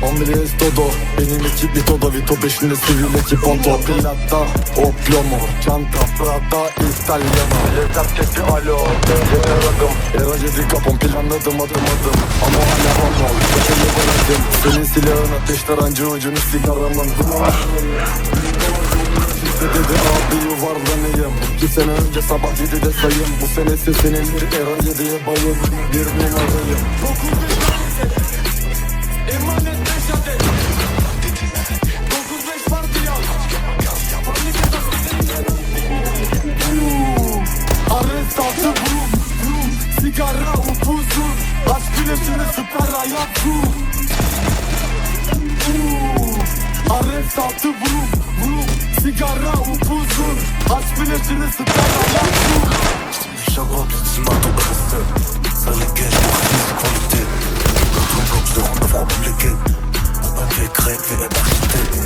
Family es todo Benim ekip bir todo Vito peşinde sivil ekip onto Pilatta o plomo Çanta Prada İtalyano Yeter teti alo Yeter adım Era cedi kapım planladım adım adım. Ama hala homo Köşeli bıraktım. Senin silahın ateş tarancı ucunu sigaramın. Dedi abi yuvarlanayım İki sene önce sabah 7'de sayım. Bu senesi senindir Eren yediye bayım Bir numarayım. Emanet altı vum vum Sigara upuzun Aşk güneşine süper hayat vum Arrest altı vum Sigara upuzun Aşk güneşine süper hayat vum J'invente cinématographe Ça les gage pour crise qualité Ton les gains Avec grec et architecte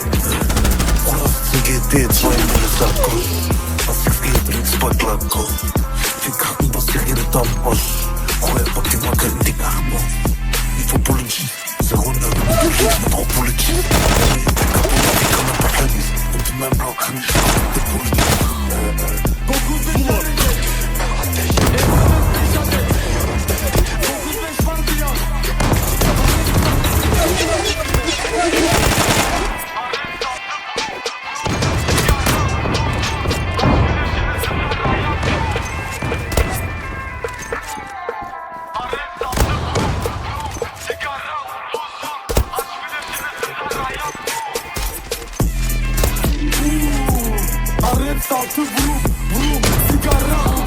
On a segué tu vas aimer le sacoche Parce que ce qui spot la côte Tu craques pas si Arrest altı vum vum Sigara